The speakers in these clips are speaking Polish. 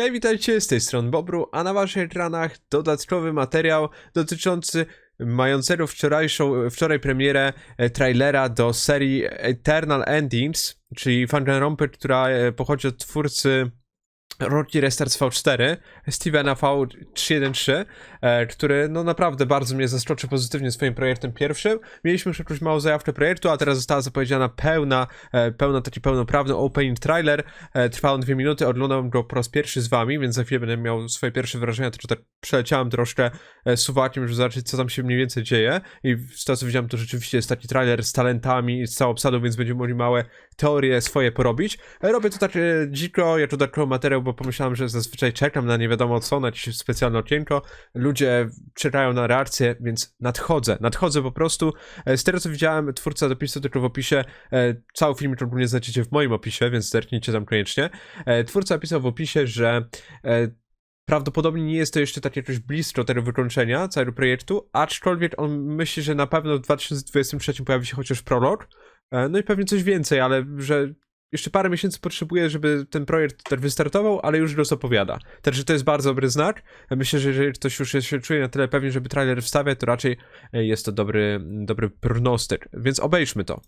Hej, witajcie z tej strony Bobru, a na waszych ekranach dodatkowy materiał dotyczący mającego wczorajszą, wczoraj premierę e, trailera do serii Eternal Endings, czyli Danganronpa, która e, pochodzi od twórcy Rocky Restart V4, Stevena V313, e, który no naprawdę bardzo mnie zaskoczył pozytywnie swoim projektem pierwszym. Mieliśmy już jakąś małą zajawkę projektu, a teraz została zapowiedziana pełna, e, pełna taki pełnoprawny opening trailer. E, Trwa on dwie minuty, oglądam go po raz pierwszy z wami, więc za chwilę będę miał swoje pierwsze wrażenia, tylko tak przeleciałem troszkę e, suwakiem, żeby zobaczyć co tam się mniej więcej dzieje i z tego co widziałem to rzeczywiście jest taki trailer z talentami, z całą obsadą, więc będziemy mogli małe teorie swoje porobić. Robię to tak e, dziko, ja dodatkowy materiał, bo pomyślałem, że zazwyczaj czekam na nie wiadomo co, na jakieś specjalne okienko. Ludzie czekają na reakcję, więc nadchodzę, nadchodzę po prostu. E, Z tego co widziałem, twórca dopisu tylko w opisie, e, cały film ogólnie znajdziecie w moim opisie, więc zerknijcie tam koniecznie. E, Twórca napisał w opisie, że e, Prawdopodobnie nie jest to jeszcze tak jakoś blisko tego wykończenia całego projektu, aczkolwiek on myśli, że na pewno w 2023 pojawi się chociaż prolog, no i pewnie coś więcej, ale że jeszcze parę miesięcy potrzebuje, żeby ten projekt wystartował, ale już go opowiada. Także to jest bardzo dobry znak. Myślę, że jeżeli ktoś już się czuje na tyle pewnie, żeby trailer wstawiać, to raczej e, jest to dobry, dobry prognostyk. Więc obejrzmy to.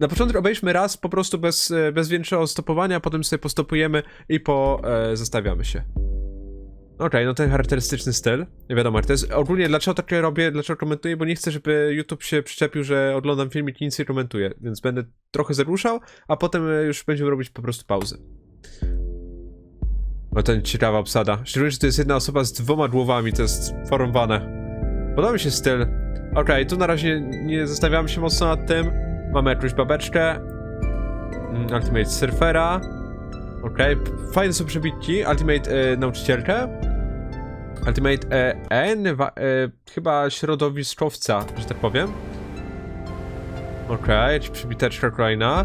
Na początek obejrzmy raz po prostu bez, e, bez większego stopowania, potem sobie postopujemy i po e, się. Okej, no ten charakterystyczny styl. Nie wiadomo, to jest ogólnie dlaczego takie robię, dlaczego komentuję, bo nie chcę, żeby YouTube się przyczepił, że oglądam filmik i nic nie komentuję, więc będę trochę zaruszał, a potem e, już będziemy robić po prostu pauzy. O, to ciekawa obsada. Szczególnie, że to jest jedna osoba z dwoma głowami, to jest porąbane. Podoba mi się styl. Okej, tu na razie nie zastanawiam się mocno nad tym. Mamy jakąś babeczkę. Mm, Ultimate Surfera. Okej, p- fajne są przebitki. Ultimate e, nauczycielkę. Ultimate e, N, e, chyba środowiskowca, że tak powiem. Okej, okay, przybiteczka kolejna.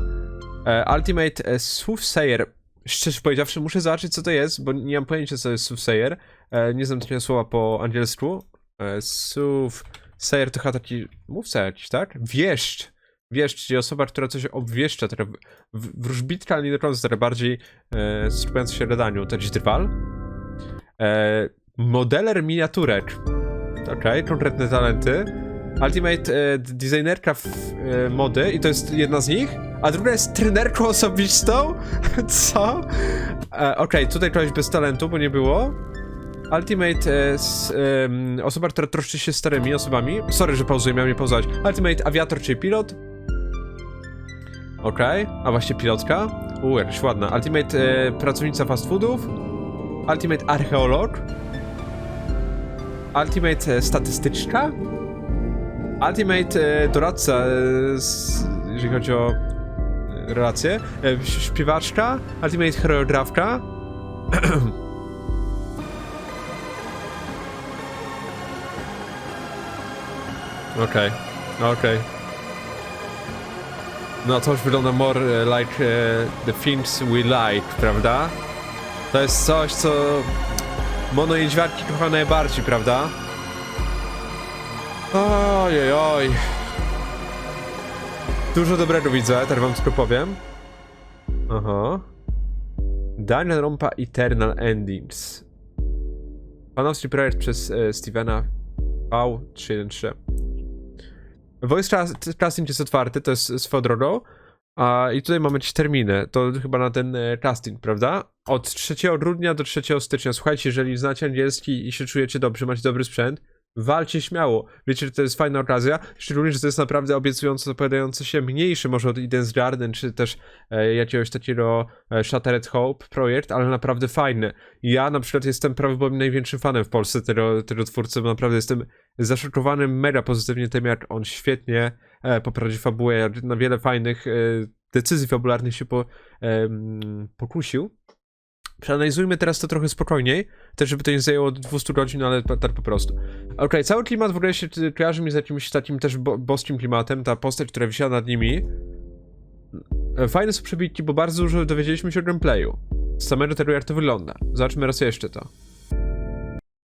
E, Ultimate e, Soothsayer. Szczerze powiedziawszy, muszę zobaczyć co to jest, bo nie mam pojęcia co jest Soothsayer. E, nie znam takiego słowa po angielsku. E, Soothsayer to chyba taki mówca jakiś, tak? Wieszcz. Wieszcz, czyli osoba, która coś obwieszcza, taka wróżbitka, ale nie do końca, bardziej e, skupiająca się na gadaniu. To jakiś drwal. E, modeler miniaturek. Okej, konkretne talenty. Ultimate e, designerka w, e, mody i to jest jedna z nich, a druga jest trenerką osobistą? Co? E, Okej, tutaj kogoś bez talentu, bo nie było. Ultimate e, em, osoba, która troszczy się starymi osobami. Sorry, że pauzuję, miałem nie pauzować. Ultimate aviator, czyli pilot. Okej, a właśnie pilotka. U, jakaś ładna. Ultimate e, pracownica fast foodów. Ultimate archeolog. Ultimate e, statystyczka. Ultimate e, doradca, e, jeżeli chodzi o relacje. Śpiewaczka. Ultimate choreografka. Okej, okej. No to już wygląda more like e, the things we like, prawda? To jest coś, co mono niedźwiadki kocha najbardziej, prawda? Oj, oj. Dużo dobrego widzę, teraz wam tylko powiem. Aha. Danganronpa Eternal Endings. Panowski projekt przez e, Stevena V313. Voice cast- casting jest otwarty, to jest swoją drogą. A, I tutaj mamy jakieś terminy. To chyba na ten e, casting, prawda? Od 3 grudnia do 3 stycznia. Słuchajcie, jeżeli znacie angielski i się czujecie dobrze, macie dobry sprzęt, walcie śmiało. Wiecie, że to jest fajna okazja. Szczególnie, że to jest naprawdę obiecująco zapowiadający się mniejszy może od Eden's Garden, czy też e, jakiegoś takiego e, Shattered Hope projekt, ale naprawdę fajny. Ja na przykład jestem prawdopodobnie największym fanem w Polsce tego, tego twórcy, bo naprawdę jestem zaszokowany mega pozytywnie tym, jak on świetnie e, poprowadzi fabułę, jak na wiele fajnych e, decyzji fabularnych się po, em, pokusił. Przeanalizujmy teraz to trochę spokojniej, też żeby to nie zajęło 200 godzin, ale tak po prostu. Okej, cały klimat w ogóle się kojarzy mi z jakimś takim też bo boskim klimatem, ta postać, która wisiała nad nimi. E, Fajne są przebitki, bo bardzo dużo dowiedzieliśmy się o gameplayu. Z samego tego, jak to wygląda. Zobaczmy raz jeszcze to.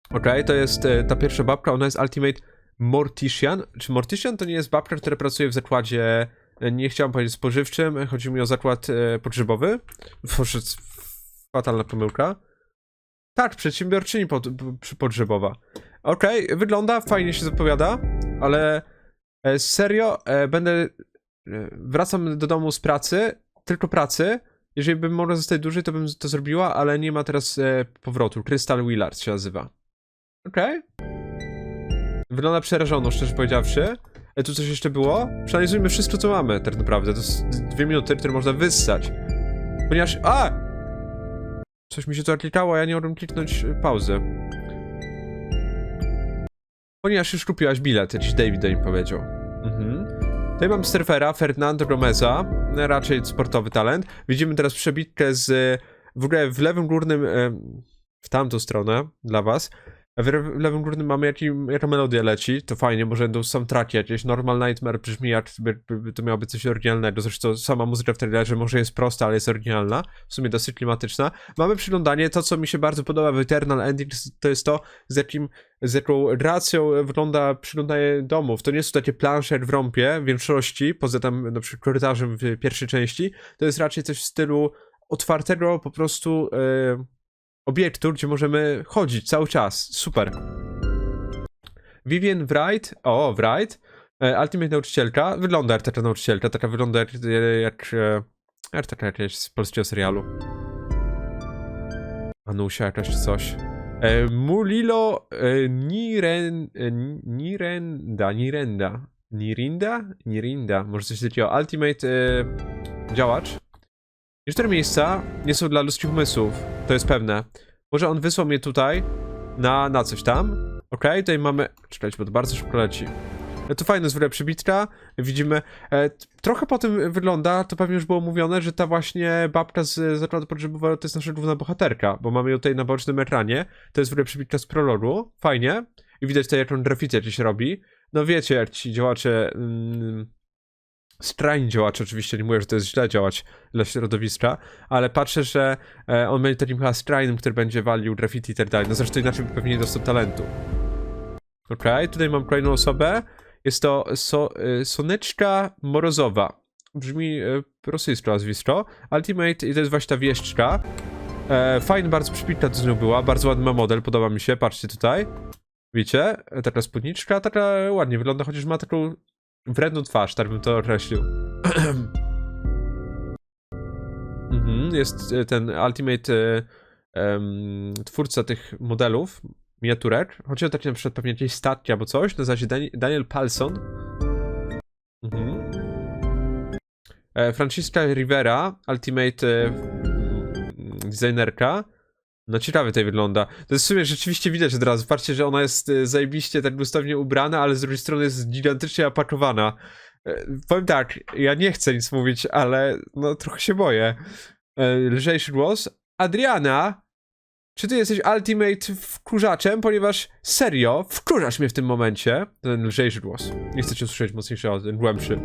Okej, to jest e, ta pierwsza babka, ona jest Ultimate Mortician. Czy Mortician to nie jest babka, która pracuje w zakładzie, e, nie chciałam powiedzieć spożywczym, chodzi mi o zakład e, pogrzebowy? Boże, Fatalna pomyłka. Tak, przedsiębiorczyni pod, pogrzebowa. Okej, wygląda, fajnie się zapowiada, ale e, serio, e, będę. E, wracam do domu z pracy, tylko pracy. Jeżeli bym mogła zostać dłużej, to bym to zrobiła, ale nie ma teraz e, powrotu. Crystal Willard się nazywa. Okej. Wygląda przerażono, szczerze powiedziawszy. E, tu coś jeszcze było? Przeanalizujmy wszystko, co mamy, tak naprawdę. To jest dwie minuty, które można wyssać. Ponieważ. A! Coś mi się tu klikało, a ja nie mogłem kliknąć y, pauzy. Ponieważ już kupiłaś bilet, jakiś David mi powiedział. Mhm. Tutaj mam surfera Fernando Gomeza, raczej sportowy talent. Widzimy teraz przebitkę z... W ogóle w lewym górnym... em, W tamtą stronę, dla was. Re- w lewym górnym mamy jaki, jaka melodia leci, to fajnie, może będą soundtracki jakieś. Normal Nightmare brzmi to miało być coś oryginalnego, zresztą sama muzyka w trailerze może jest prosta, ale jest oryginalna, w sumie dosyć klimatyczna. Mamy przyglądanie, to co mi się bardzo podoba w Eternal Endings, to jest to, z jakim, z jaką racją wygląda przyglądanie domów. To nie są takie plansze jak w rompie w większości, poza tam na przykład korytarzem w pierwszej części, to jest raczej coś w stylu otwartego po prostu e, obiektu, gdzie możemy chodzić cały czas. Super. Vivian Wright, o, Wright, e, Ultimate Nauczycielka, wygląda jak taka nauczycielka, taka wygląda jak, e, jak, e, jak taka jakaś z polskiego serialu. Anusia jakaś czy coś. E, Mulilo e, Niren, e, Nirenda, Nirenda, Nirinda? Nirinda, może coś takiego. Ultimate e, działacz. Niektóre miejsca nie są dla ludzkich umysłów, to jest pewne. Może on wysłał mnie tutaj na, na coś tam. Okej, tutaj mamy... Czekajcie, bo to bardzo szybko leci. E, To w ogóle przybitka. Widzimy... E, trochę po tym wygląda, to pewnie już było mówione, że ta właśnie babka z zakładu pogrzebowego to jest nasza główna bohaterka, bo mamy ją tutaj na bocznym ekranie. To jest ogóle przybitka z prologu. Fajnie. I widać tutaj, jaką graffiti jakieś robi. No wiecie, jak ci działacze... Mm, skrajni działacze, oczywiście nie mówię, że to jest źle działać dla środowiska, ale patrzę, że e, on będzie takim chyba skrajnym, który będzie walił graffiti i tak dalej. No zresztą inaczej pewnie nie dostał talentu. Okej, tutaj mam kolejną osobę. Jest to so, y, Soneczka Morozowa. Brzmi y, rosyjsko nazwisko. Ultimate i to jest właśnie ta wieszczka. E, fajny, bardzo przypitna to z nią była. Bardzo ładny ma model, podoba mi się. Patrzcie tutaj. Widzicie? E, Taka spódniczka, taka ładnie wygląda, chociaż ma taką wredną twarz, tak bym to określił. mhm, jest e, ten Ultimate em, twórca tych modelów, miniaturek. Chodzi o takie na przykład pewnie jakieś statki albo coś, się Dani- Daniel Palson. Mhm. E, Francisca Rivera, Ultimate designerka. No ciekawie tutaj wygląda. To jest w sumie rzeczywiście widać od razu. Patrzcie, że ona jest e, zajebiście tak gustownie ubrana, ale z drugiej strony jest gigantycznie opakowana. E, Powiem tak, ja nie chcę nic mówić, ale no trochę się boję. E, Lżejszy głos. Adriana, czy ty jesteś ultimate wkurzaczem? Ponieważ serio, wkurzasz mnie w tym momencie. Ten lżejszy głos. Nie chcę cię usłyszeć mocniejszy, ten głębszy.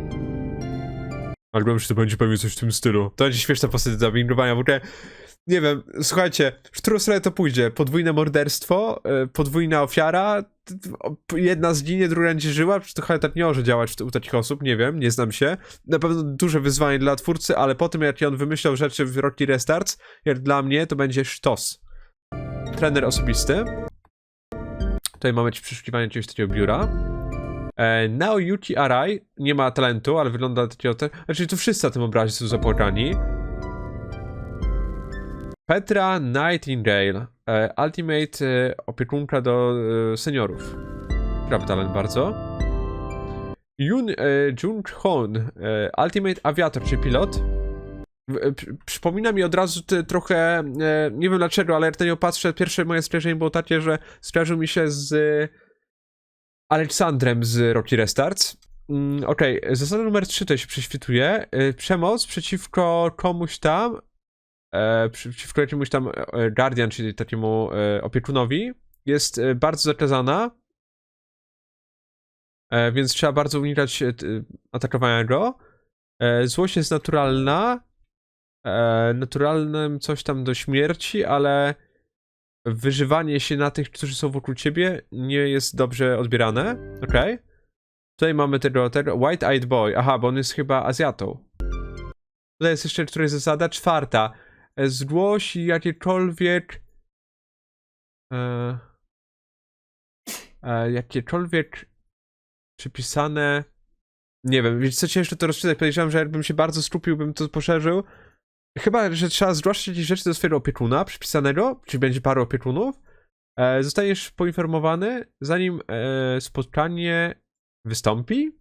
Ale głębszy to będzie pewnie coś w tym stylu. To będzie śmieszna postać do. W ogóle, nie wiem, słuchajcie, w którą stronę to pójdzie? Podwójne morderstwo? e, Podwójna ofiara? Jedna zginie, druga będzie żyła? Czy to chyba tak nie może działać u takich osób? Nie wiem, nie znam się. Na pewno duże wyzwanie dla twórcy, ale po tym jak on wymyślał rzeczy w Rocky Restarts, jak dla mnie to będzie sztos. Trener osobisty. Tutaj mamy ci przeszukiwanie jakiegoś takiego biura. E, Nao Yuki Arai nie ma talentu, ale wygląda takiego... Znaczy, tu wszyscy na tym obrazie są zapłakani. Petra Nightingale. E, ultimate e, opiekunka do e, seniorów. Prawy talent bardzo. Yun e, Jung Hon. Ultimate aviator, czy pilot. Przypomina mi od razu trochę, nie wiem dlaczego, ale jak na nią patrzę, pierwsze moje skojarzenie było takie, że skojarzył mi się z Aleksandrem z Rocky Restarts. Mm, Okej, zasada numer 3 tutaj się prześwituje. Przemoc przeciwko komuś tam, e, przeciwko jakiemuś tam e, guardian, czyli takiemu e, opiekunowi, jest e, bardzo zakazana. E, więc trzeba bardzo unikać e, atakowania go. E, złość jest naturalna. E, naturalnym coś tam do śmierci, ale wyżywanie się na tych, którzy są wokół ciebie, nie jest dobrze odbierane. Okej. Tutaj mamy tego, tego White-Eyed Boy. Aha, bo on jest chyba Azjatą. Tutaj jest jeszcze któraś zasada. Czwarta. E, zgłoś jakiekolwiek e, e, jakiekolwiek przypisane nie wiem, wiecie co ciężko to rozczytać, podejrzewam, że jakbym się bardzo skupił, bym to poszerzył. Chyba, że trzeba zgłaszać jakieś rzeczy do swojego opiekuna przypisanego, czy będzie parę opiekunów. E, zostaniesz poinformowany, zanim e, spotkanie wystąpi.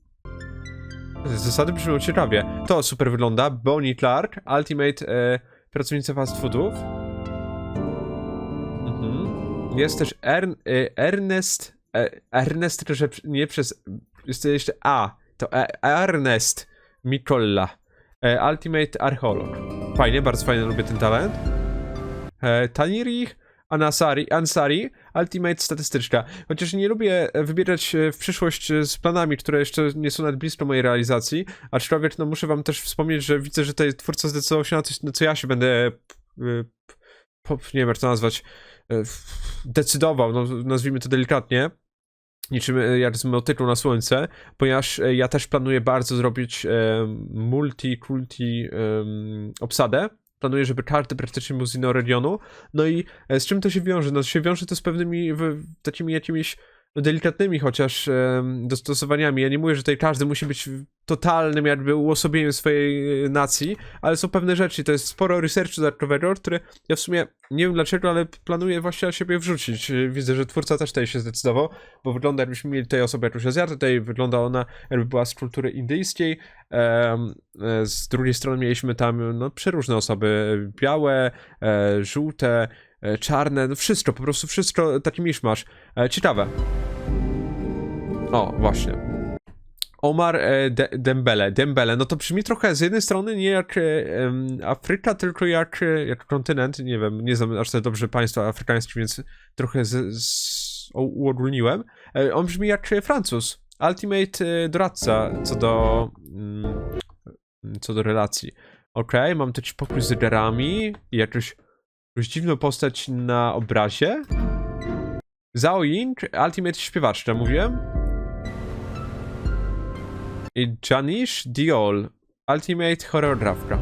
Zasady brzmią ciekawie. To super wygląda. Bonnie Clark, Ultimate e, pracownica fast foodów. Mhm. Jest też Ern, e, Ernest. E, Ernest, że nie przez. Jest to jeszcze A. To e, Ernest Mikolla. E, Ultimate Archeolog. Fajnie, bardzo fajnie, lubię ten talent. Taniri Anasari, Ansari, Ultimate Statystyczka. Chociaż nie lubię e, wybierać e, w przyszłość e, z planami, które jeszcze nie są nawet blisko mojej realizacji, aczkolwiek no muszę wam też wspomnieć, że widzę, że tutaj twórca zdecydował się na coś, na co ja się będę, nie wiem jak to nazwać, decydował, no, nazwijmy to delikatnie, niczym jak z motyką na słońce, ponieważ ja też planuję bardzo zrobić multi-kulti obsadę. Planuję, żeby każdy praktycznie był z innego regionu. No i e, z czym to się wiąże? No się wiąże to z pewnymi w, takimi jakimiś no, delikatnymi chociaż dostosowaniami. Ja nie mówię, że tutaj każdy musi być totalnym jakby uosobieniem swojej e, nacji, ale są pewne rzeczy. To jest sporo researchu dodatkowego, które ja w sumie nie wiem dlaczego, ale planuję właśnie na siebie wrzucić. E, Widzę, że twórca też tutaj się zdecydował, bo wygląda jakbyśmy mieli tutaj osobę jakąś Azjatę, tutaj wygląda ona jakby była z kultury indyjskiej. E, z drugiej strony mieliśmy tam no, przeróżne osoby, białe, żółte, czarne, no wszystko, po prostu wszystko, taki miszmasz. E, ciekawe. O, właśnie. Omar e, De Dembele, Dembele, no to brzmi trochę z jednej strony nie jak e, Afryka, tylko jak, e, jak kontynent, nie wiem, nie znam aż tak dobrze państwa afrykańskich, więc trochę z, z, uogólniłem. E, on brzmi jak e, Francuz, ultimate e, doradca co do mm, co do relacji. Okej, mam tu jakiś pokój z zegarami i jakąś, jakąś dziwną postać na obrazie. Zhao Ying, ultimate śpiewaczka, mówiłem? I Janish Diol, Ultimate Choreografka.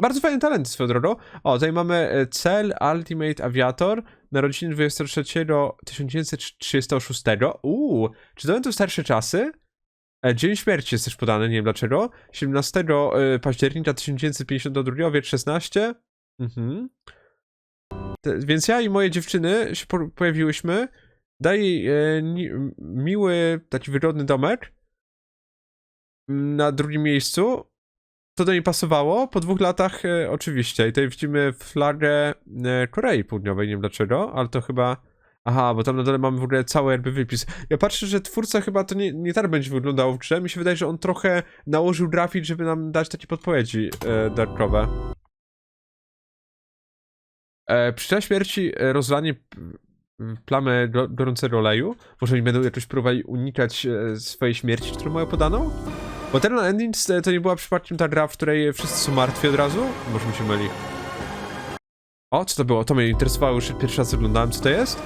Bardzo fajny talent swoją drogą. O, tutaj mamy e, Cel Ultimate Aviator, narodziny 23 1936. Uuu, czy to będą starsze czasy? E, Dzień śmierci jest też podany, nie wiem dlaczego. 17 e, października 1952, wiek 16. Mhm. Więc ja i moje dziewczyny się po, pojawiłyśmy. Daje e, miły, taki wygodny domek na drugim miejscu. To do niej pasowało. Po dwóch latach, e, oczywiście. I tutaj widzimy flagę e, Korei Południowej, nie wiem dlaczego, ale to chyba. Aha, bo tam na dole mamy w ogóle cały jakby wypis. Ja patrzę, że twórca chyba to nie, nie tak będzie wyglądało w grze. Mi się wydaje, że on trochę nałożył grafik, żeby nam dać takie podpowiedzi e, dodatkowe. E, przy czas śmierci e, rozlanie p- m, plamy go- gorącego oleju. Może oni będą jakoś próbowali unikać e, swojej śmierci, którą mają podaną? Bo Endings to nie była przypadkiem ta gra, w której wszyscy są martwi od razu? Może mi się myli. O, co to było? To mnie interesowało, już pierwszy raz oglądałem, co to jest.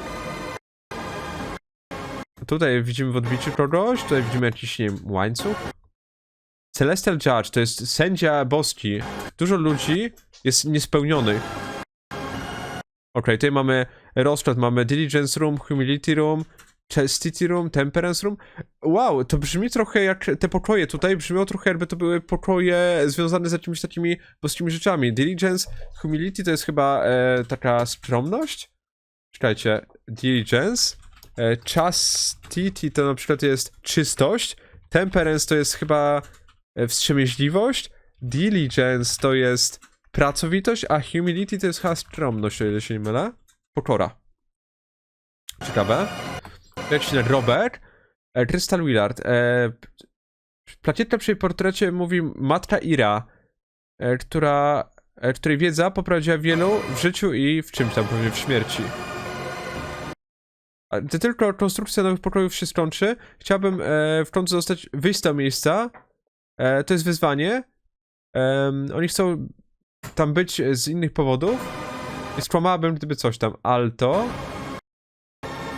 Tutaj widzimy w odbiciu kogoś, tutaj widzimy jakiś, nie wiem, łańcuch. Celestial Judge, to jest sędzia boski. Dużo ludzi jest niespełnionych. Okej, tutaj mamy rozkład, mamy Diligence Room, Humility Room, Chastity Room, Temperance Room. Wow, to brzmi trochę jak te pokoje tutaj, brzmią trochę jakby to były pokoje związane z jakimiś takimi boskimi rzeczami. Diligence, Humility to jest chyba e, taka skromność? Czekajcie, Diligence, e, Chastity to na przykład jest czystość, Temperance to jest chyba e, wstrzemięźliwość, Diligence to jest pracowitość, a Humility to jest chyba skromność, o ile się nie mylę. Pokora. Ciekawe. Nazywa? Robert. E, Crystal Willard. E, Plakieta przy portrecie mówi matka Ira, e, która, e, której wiedza poprowadziła wielu w życiu i w czymś tam, pewnie w śmierci. Gdy tylko konstrukcja nowych pokojów się skończy, chciałbym e, w końcu zostać, wyjść z tego miejsca. E, to jest wyzwanie. Em, oni chcą tam być z innych powodów. I skłamałabym, gdyby coś tam. Alto.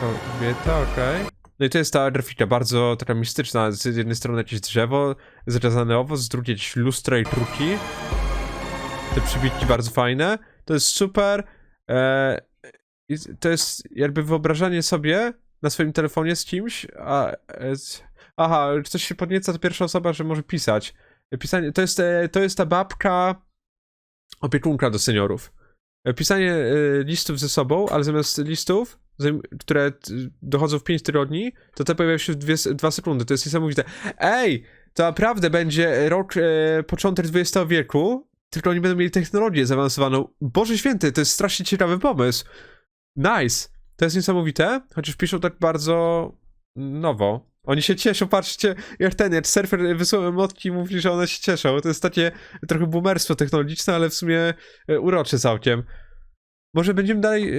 Kobieta, okej. No i to jest ta grafika bardzo taka mistyczna. Z jednej strony jakieś drzewo, zrezane owoc, z drugiej jakieś lustra i kruki. Te przybitki bardzo fajne. to jest super. E, to jest jakby wyobrażanie sobie na swoim telefonie z kimś, a... E, z- aha, jak coś się podnieca, to pierwsza osoba, że może pisać. Pisanie, to jest, e, to jest ta babka opiekunka do seniorów. E, Pisanie e, listów ze sobą, ale zamiast listów, które t- dochodzą w 5 tygodni, to te pojawiają się w 2 sekundy. To jest niesamowite. Ej, to naprawdę będzie rok, e, początek XX wieku, tylko oni będą mieli technologię zaawansowaną. Boże święty, to jest strasznie ciekawy pomysł. Nice. To jest niesamowite, chociaż piszą tak bardzo nowo. Oni się cieszą, patrzcie, jak ten, jak surfer wysłał emotki i mówi, że one się cieszą. To jest takie trochę boomerstwo technologiczne, ale w sumie e, urocze całkiem. Może będziemy dalej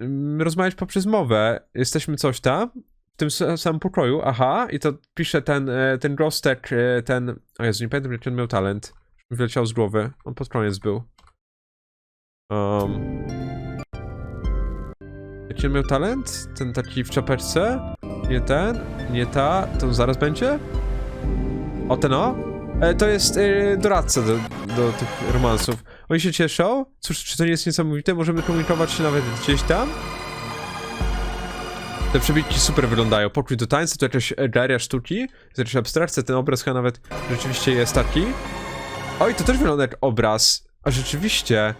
ym, rozmawiać poprzez mowę. Jesteśmy coś tam, w tym sa- samym pokoju, aha, i to pisze ten, e, ten Grostek, e, ten, o Jezu, nie pamiętam jaki on miał talent. Wyleciał z głowy, on pod koniec był. Um, jaki on miał talent? Ten taki w czapeczce? Nie ten, nie ta, to zaraz będzie? O ten o? E, to jest e, doradca do, do tych romansów. Oni się cieszą. Cóż, czy to nie jest niesamowite? Możemy komunikować się nawet gdzieś tam. Te przebitki super wyglądają. Pokój do tańca, to jakaś galeria sztuki, to jakaś abstrakcja, ten obraz chyba nawet rzeczywiście jest taki. Oj, to też wygląda jak obraz. A rzeczywiście.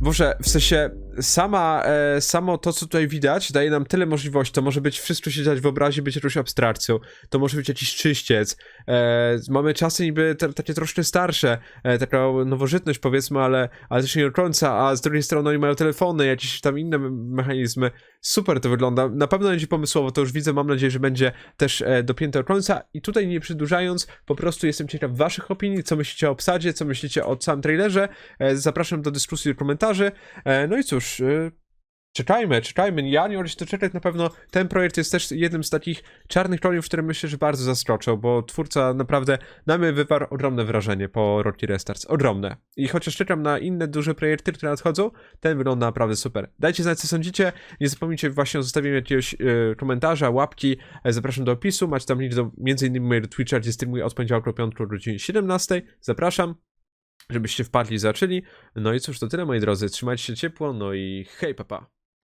Boże, w sensie sama, e, samo to, co tutaj widać, daje nam tyle możliwości. To może być wszystko się dziać w obrazie, być jakąś abstrakcją. To może być jakiś czyściec. E, mamy czasy niby takie troszkę starsze, e, taka nowożytność powiedzmy, ale, ale też nie do końca, a z drugiej strony oni mają telefony, jakieś tam inne me- mechanizmy. Super to wygląda. Na pewno będzie pomysłowo, to już widzę. Mam nadzieję, że będzie też e, dopięte do końca. I tutaj nie przedłużając, po prostu jestem ciekaw waszych opinii, co myślicie o obsadzie, co myślicie o samym trailerze. E, zapraszam do dyskusji, do komentarzy. E, no i cóż, e, czekajmy, czekajmy. Ja nie mogę się doczekać. Na pewno ten projekt jest też jednym z takich czarnych koniów, które myślę, że bardzo zaskoczą, bo twórca naprawdę na mnie wywarł ogromne wrażenie po Rocky Restarts. Ogromne. I chociaż czekam na inne duże projekty, które nadchodzą, ten wygląda naprawdę super. Dajcie znać, co sądzicie. Nie zapomnijcie właśnie o zostawieniu jakiegoś e, komentarza, łapki. E, zapraszam do opisu. Macie tam link do m.in. mojego Twitcha, gdzie streamuję od poniedziałku do piątku o godzinie 17. Zapraszam, żebyście wpadli i zaczęli. No i cóż, to tyle moi drodzy. Trzymajcie się ciepło, no i hej papa.